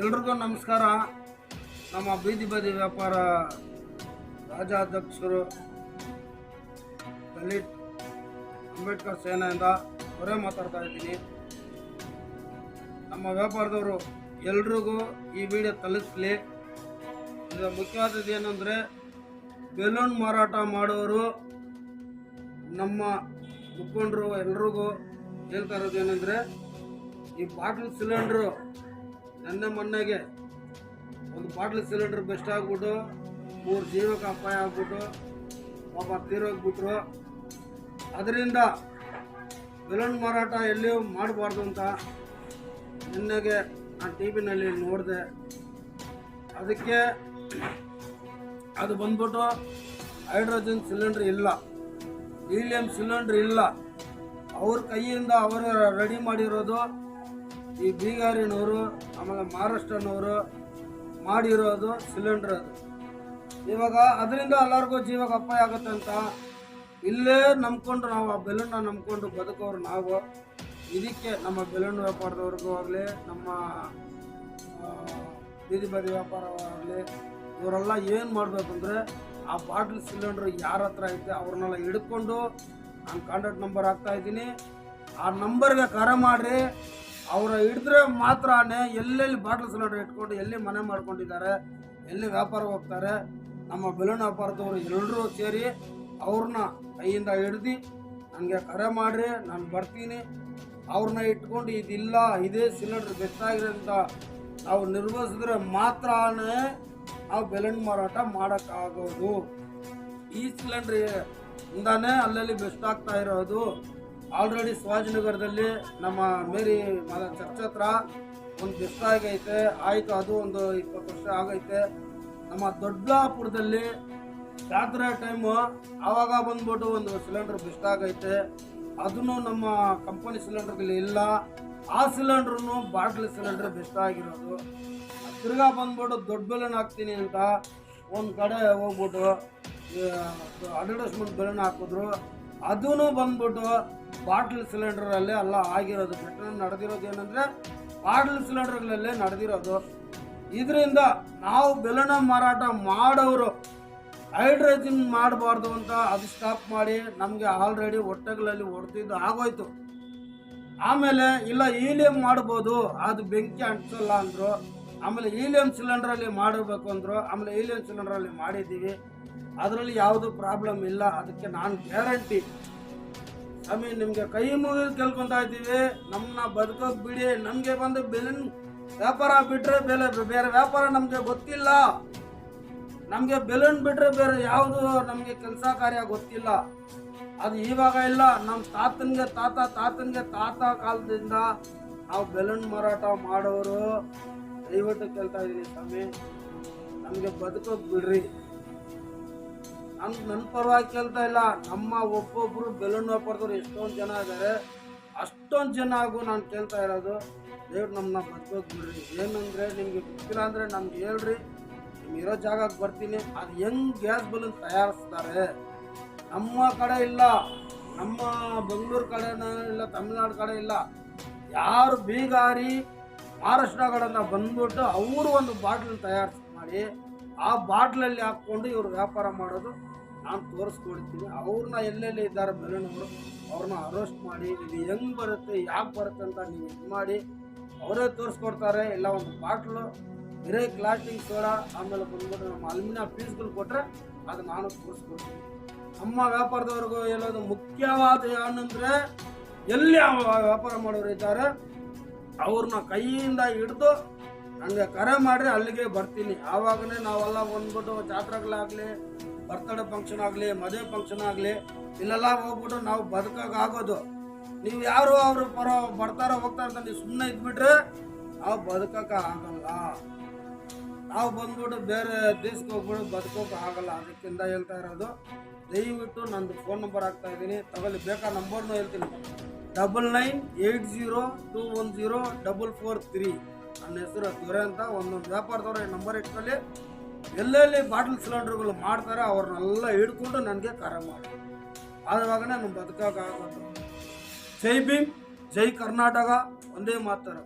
ಎಲ್ಲರಿಗೂ ನಮಸ್ಕಾರ. ನಮ್ಮ ಬೀದಿ ಬದಿ ವ್ಯಾಪಾರ ರಾಜ್ಯಾಧ್ಯಕ್ಷರು ದಲಿತ್ ಅಂಬೇಡ್ಕರ್ ಸೇನೆಯಿಂದ ಅವರೇ ಮಾತಾಡ್ತಾ ಇದ್ದೀನಿ. ನಮ್ಮ ವ್ಯಾಪಾರದವರು ಎಲ್ರಿಗೂ ಈ ವಿಡಿಯೋ ತಲುಪಿಸಲಿ ಇದರ ಮುಖ್ಯವಾದದ್ದು ಏನಂದರೆ, ಬೆಲೂನ್ ಮಾರಾಟ ಮಾಡೋರು ನಮ್ಮ ಮುಖಂಡರು ಎಲ್ರಿಗೂ ಹೇಳ್ತಾ ಇರೋದು ಏನಂದರೆ, ಈ ಬಾಟಲ್ ಸಿಲಿಂಡ್ರು ನೆನ್ನೆ ಮೊನ್ನೆಗೆ ಒಂದು ಬಾಟ್ಲ್ ಸಿಲಿಂಡರ್ ಬೆಸ್ಟ್ ಆಗ್ಬಿಟ್ಟು, ಮೂರು ಜೀವಕ್ಕೆ ಅಪಾಯ ಆಗ್ಬಿಟ್ಟು, ಪಾಪ ತೀರೋಗ್ಬಿಟ್ರು ಅದರಿಂದ ಬೆಲೂನ್ ಮಾರಾಟ ಎಲ್ಲಿಯೂ ಮಾಡಬಾರ್ದು ಅಂತ ನಿನ್ನೆಗೆ ನಾನು ಟಿ ವಿನಲ್ಲಿ ನೋಡಿದೆ. ಅದಕ್ಕೆ ಅದು ಬಂದ್ಬಿಟ್ಟು ಹೈಡ್ರೋಜನ್ ಸಿಲಿಂಡ್ರ್ ಇಲ್ಲ, ಹೀಲಿಯಂ ಸಿಲಿಂಡ್ರ್ ಇಲ್ಲ. ಅವ್ರ ಕೈಯಿಂದ ಅವರು ರೆಡಿ ಮಾಡಿರೋದು ಈ ಬೀಗಾರಿನವರು ಆಮೇಲೆ ಮಹಾರಾಷ್ಟ್ರನವರು ಮಾಡಿರೋದು ಸಿಲಿಂಡರ್ ಅದು. ಇವಾಗ ಅದರಿಂದ ಎಲ್ಲರಿಗೂ ಜೀವಕ್ಕೆ ಅಪಾಯ ಆಗುತ್ತೆ ಅಂತ ಇಲ್ಲೇ ನಂಬ್ಕೊಂಡು ನಾವು ಆ ಬೆಲೂನ್ನ ನಂಬ್ಕೊಂಡು ಬದುಕೋರು ನಾವು. ಇದಕ್ಕೆ ನಮ್ಮ ಬೆಲೂನ್ ವ್ಯಾಪಾರದವ್ರಿಗೂ ಆಗಲಿ, ನಮ್ಮ ಬೀದಿ ಬದಿ ವ್ಯಾಪಾರವಾಗಲಿ ಇವರೆಲ್ಲ ಏನು ಮಾಡಬೇಕಂದ್ರೆ ಆ ಬಾಟ್ಲ್ ಸಿಲಿಂಡ್ರ್ ಯಾರ ಹತ್ರ ಐತೆ ಅವ್ರನ್ನೆಲ್ಲ ಹಿಡ್ಕೊಂಡು ನಾನು ಕಾಂಟ್ಯಾಕ್ಟ್ ನಂಬರ್ ಹಾಕ್ತಾ ಇದ್ದೀನಿ. ಆ ನಂಬರ್ಗೆ ಕರೆ ಮಾಡಿರಿ. ಅವರ ಹಿಡಿದ್ರೆ ಮಾತ್ರನೇ ಎಲ್ಲೆಲ್ಲಿ ಬಾಟಲ್ ಸಿಲಿಂಡರ್ ಇಟ್ಕೊಂಡು ಎಲ್ಲಿ ಮನೆ ಮಾಡ್ಕೊಂಡಿದ್ದಾರೆ, ಎಲ್ಲಿ ವ್ಯಾಪಾರ ಹೋಗ್ತಾರೆ, ನಮ್ಮ ಬೆಲೂನ್ ವ್ಯಾಪಾರದವರು ಎಲ್ಲರೂ ಸೇರಿ ಅವ್ರನ್ನ ಕೈಯಿಂದ ಹಿಡ್ದು ನನಗೆ ಕರೆ ಮಾಡಿರಿ, ನಾನು ಬರ್ತೀನಿ. ಅವ್ರನ್ನ ಇಟ್ಕೊಂಡು ಇದಿಲ್ಲ, ಇದೇ ಸಿಲಿಂಡರ್ ಬೆಸ್ಟಾಗಿರೋಂಥ ನಾವು ನಿರ್ವಹಿಸಿದ್ರೆ ಮಾತ್ರನೇ ನಾವು ಬೆಲೆನ್ ಮಾರಾಟ ಮಾಡೋಕ್ಕಾಗೋದು. ಈ ಸಿಲಿಂಡ್ರಿಂದಾನೇ ಅಲ್ಲಲ್ಲಿ ಬೆಸ್ಟ್ ಆಗ್ತಾ ಇರೋದು. ಆಲ್ರೆಡಿ ಶಿವಾಜಿನಗರದಲ್ಲಿ ನಮ್ಮ ಮೇರಿ ಮ- ಚರ್ಚ್ ಹತ್ರ ಒಂದು ಬೆಸ್ಟ್ ಆಯಿತು, ಅದು ಒಂದು ಇಪ್ಪತ್ತು ವರ್ಷ ಆಗೈತೆ. ನಮ್ಮ ದೊಡ್ಡಾಪುರದಲ್ಲಿ ಜಾತ್ರೆ ಟೈಮು ಆವಾಗ ಬಂದ್ಬಿಟ್ಟು ಒಂದು ಸಿಲಿಂಡರ್ ಬೆಸ್ಟ್ ಆಗೈತೆ. ಅದನ್ನು ನಮ್ಮ ಕಂಪನಿ ಸಿಲಿಂಡರ್ಗಳು ಇಲ್ಲ. ಆ ಸಿಲಿಂಡ್ರೂ ಬಾಟ್ಲ್ ಸಿಲಿಂಡರ್ ಬೆಸ್ಟ್ ಆಗಿರೋದು. ತಿರ್ಗಾ ಬಂದ್ಬಿಟ್ಟು ದೊಡ್ಡ ಬೆಲೆನ ಹಾಕ್ತೀನಿ ಅಂತ ಒಂದು ಕಡೆ ಹೋಗ್ಬಿಟ್ಟು ಅಡ್ವರ್ಟೈಸ್ಮೆಂಟ್ ಬೆಲೆನ ಹಾಕಿದ್ರು. ಅದೂ ಬಂದ್ಬಿಟ್ಟು ಬಾಟ್ಲ್ ಸಿಲಿಂಡರಲ್ಲೇ ಎಲ್ಲ ಆಗಿರೋದು. ಘಟನೆ ನಡೆದಿರೋದು ಏನಂದರೆ ಬಾಟ್ಲ್ ಸಿಲಿಂಡರ್ಗಳಲ್ಲೇ ನಡೆದಿರೋದು. ಇದರಿಂದ ನಾವು ಬೆಲೆನ ಮಾರಾಟ ಮಾಡೋರು ಹೈಡ್ರೋಜನ್ ಮಾಡಬಾರ್ದು ಅಂತ ಅದು ಸ್ಟಾಪ್ ಮಾಡಿ ನಮಗೆ ಆಲ್ರೆಡಿ ಹೊಟ್ಟೆಗಳಲ್ಲಿ ಹೊಡೆದಿದ್ದು ಆಗೋಯ್ತು. ಆಮೇಲೆ ಇಲ್ಲ ಈಲಿಯಂ ಮಾಡ್ಬೋದು, ಅದು ಬೆಂಕಿ ಅಂಟಿಸಲ್ಲ ಅಂದರು. ಆಮೇಲೆ ಹೀಲಿಯಂ ಸಿಲಿಂಡ್ರಲ್ಲಿ ಮಾಡಬೇಕು ಅಂದರು. ಆಮೇಲೆ ಹೀಲಿಯಂ ಸಿಲಿಂಡ್ರಲ್ಲಿ ಮಾಡಿದ್ದೀವಿ. ಅದರಲ್ಲಿ ಯಾವುದು ಪ್ರಾಬ್ಲಮ್ ಇಲ್ಲ. ಅದಕ್ಕೆ ನಾನು ಗ್ಯಾರಂಟಿ ಸ್ವಾಮಿ ನಿಮಗೆ ಕೈ ಮುಗಿದು ಕೇಳ್ಕೊತಾ ಇದ್ದೀವಿ. ನಮ್ಮನ್ನ ಬದುಕೋಕ್ ಬಿಡಿ. ನಮಗೆ ಬಂದು ಬೆಲಿನ ವ್ಯಾಪಾರ ಬಿಟ್ಟರೆ ಬೆಲೆ ಬೇರೆ ವ್ಯಾಪಾರ ನಮಗೆ ಗೊತ್ತಿಲ್ಲ. ನಮಗೆ ಬೆಲೂನ್ ಬಿಟ್ಟರೆ ಬೇರೆ ಯಾವುದು ನಮಗೆ ಕೆಲಸ ಕಾರ್ಯ ಗೊತ್ತಿಲ್ಲ. ಅದು ಇವಾಗ ಇಲ್ಲ. ನಮ್ಮ ತಾತನಿಗೆ ತಾತ ತಾತನಿಗೆ ತಾತ ಕಾಲದಿಂದ ನಾವು ಬೆಲೂನ್ ಮಾರಾಟ ಮಾಡೋರು ದಯವಿಟ್ಟು ಕೇಳ್ತಾ ಇದ್ದೀನಿ ಸ್ವಾಮಿ. ನಮಗೆ ಬದುಕೋಕ್ ಬಿಡ್ರಿ. ನನ್ ನನ್ನ ಪರವಾಗಿ ಕೇಳ್ತಾ ಇಲ್ಲ. ನಮ್ಮ ಒಬ್ಬೊಬ್ರು ಬೆಲೂನ್ ವ್ಯಾಪಾರದವ್ರು ಎಷ್ಟೊಂದು ಜನ ಇದ್ದಾರೆ ಅಷ್ಟೊಂದು ಜನ ಆಗು ನಾನು ಕೇಳ್ತಾ ಇರೋದು ದಯವಿಟ್ಟು ನಮ್ಮನ್ನ ಬದುಕೋಕ್ ಬಿಡ್ರಿ. ಏನಂದ್ರೆ ನಿಮಗೆ ಗೊತ್ತಿಲ್ಲ ಅಂದರೆ ನಮ್ಗೆ ಹೇಳ್ರಿ. ನಿಮ್ಗೆ ಇರೋ ಜಾಗಕ್ಕೆ ಬರ್ತೀನಿ. ಅದು ಹೆಂಗೆ ಗ್ಯಾಸ್ ಬಲೂನ್ ತಯಾರಿಸ್ತಾರೆ? ನಮ್ಮ ಕಡೆ ಇಲ್ಲ. ನಮ್ಮ ಬೆಂಗಳೂರು ಕಡೆನೂ ಇಲ್ಲ, ತಮಿಳ್ನಾಡು ಕಡೆ ಇಲ್ಲ. ಯಾರು ಬೀಗಾರಿ ಮಹಾರಾಷ್ಟ್ರ ಕಡೆಯಿಂದ ಬಂದ್ಬಿಟ್ಟು ಅವರು ಒಂದು ಬಾಟ್ಲ್ ತಯಾರಿಸಿ, ಮಾಡಿ ಆ ಬಾಟ್ಲಲ್ಲಿ ಹಾಕ್ಕೊಂಡು ಇವರು ವ್ಯಾಪಾರ ಮಾಡೋದು ನಾನು ತೋರಿಸ್ಕೊಡ್ತೀನಿ. ಅವ್ರನ್ನ ಎಲ್ಲೆಲ್ಲಿ ಇದ್ದಾರೆ ಬೆಲೂನವರು ಅವ್ರನ್ನ ಅರೆಸ್ಟ್ ಮಾಡಿ, ಇದು ಹೆಂಗೆ ಬರುತ್ತೆ, ಯಾಕೆ ಬರುತ್ತೆ ಅಂತ ನೀವು ಇದು ಮಾಡಿ, ಅವರೇ ತೋರಿಸ್ಕೊಡ್ತಾರೆ. ಇಲ್ಲ, ಒಂದು ಬಾಟ್ಲು, ಬೇರೆ ಕ್ಲಾಟಿಂಗ್ ಸೋಡಾ ಆಮೇಲೆ ಬಂದ್ಬಿಟ್ಟು ನಮ್ಮ ಅಲ್ಯೂಮಿನಿಯಂ ಪೀಸ್ಗಳು ಕೊಟ್ಟರೆ ಅದು ನಾನು ತೋರಿಸ್ಕೊಡ್ತೀನಿ. ನಮ್ಮ ವ್ಯಾಪಾರದವ್ರಿಗೂ ಹೇಳೋದು ಮುಖ್ಯವಾದ ಏನಂದರೆ, ಎಲ್ಲಿ ವ್ಯಾಪಾರ ಮಾಡೋರು ಇದ್ದಾರೆ ಅವ್ರನ್ನ ಕೈಯಿಂದ ಹಿಡಿದು ನನಗೆ ಕರೆ ಮಾಡಿ ಅಲ್ಲಿಗೆ ಬರ್ತೀನಿ. ಆವಾಗಲೇ ನಾವೆಲ್ಲ ಬಂದ್ಬಿಟ್ಟು ಜಾತ್ರೆಗಳಾಗಲಿ ಬರ್ತಡೇ ಫಂಕ್ಷನ್ ಆಗಲಿ, ಮದುವೆ ಫಂಕ್ಷನ್ ಆಗಲಿ, ಇಲ್ಲೆಲ್ಲ ಹೋಗ್ಬಿಟ್ಟು ನಾವು ಬದುಕಾಗೋದು ನೀವು ಯಾರು ಅವರು ಪರ ಬರ್ತಾರೋ ಹೋಗ್ತಾರ ಅಂತ ನೀವು ಸುಮ್ಮನೆ ಇದ್ಬಿಟ್ರೆ ನಾವು ಬದುಕಕ್ಕೆ ಆಗಲ್ಲ. ನಾವು ಬಂದ್ಬಿಟ್ಟು ಬೇರೆ ದೇಶಕ್ಕೆ ಹೋಗ್ಬಿಟ್ಟು ಬದುಕೋಕೆ ಆಗಲ್ಲ. ಅದಕ್ಕಿಂತ ಹೇಳ್ತಾ ಇರೋದು, ದಯವಿಟ್ಟು ನಂದು ಫೋನ್ ನಂಬರ್ ಹಾಕ್ತಾ ಇದ್ದೀನಿ. ತಗೊಳ್ಳಿ, ಬೇಕಾ ನಂಬರ್ನೂ ಹೇಳ್ತೀನಿ. Double nine eight zero two one zero double four three ನನ್ನ ಹೆಸರು ದೊರೆ ಅಂತ, ಒಂದೊಂದು ವ್ಯಾಪಾರದವ್ರ ನಂಬರ್ ಇಟ್ಕೊಳ್ಳಿ. ಎಲ್ಲೆಲ್ಲಿ ಬಾಟಲ್ ಸಿಲಿಂಡರ್ಗಳು ಮಾಡ್ತಾರೆ ಅವ್ರನ್ನೆಲ್ಲ ಹಿಡ್ಕೊಂಡು ನನಗೆ ಕರೆ ಮಾಡಿ. ಆವಾಗ ನಾನು ಬದುಕಾಗ ಜೈ ಭೀಮ್, ಜೈ ಕರ್ನಾಟಕ, ಒಂದೇ ಮಾತಾರ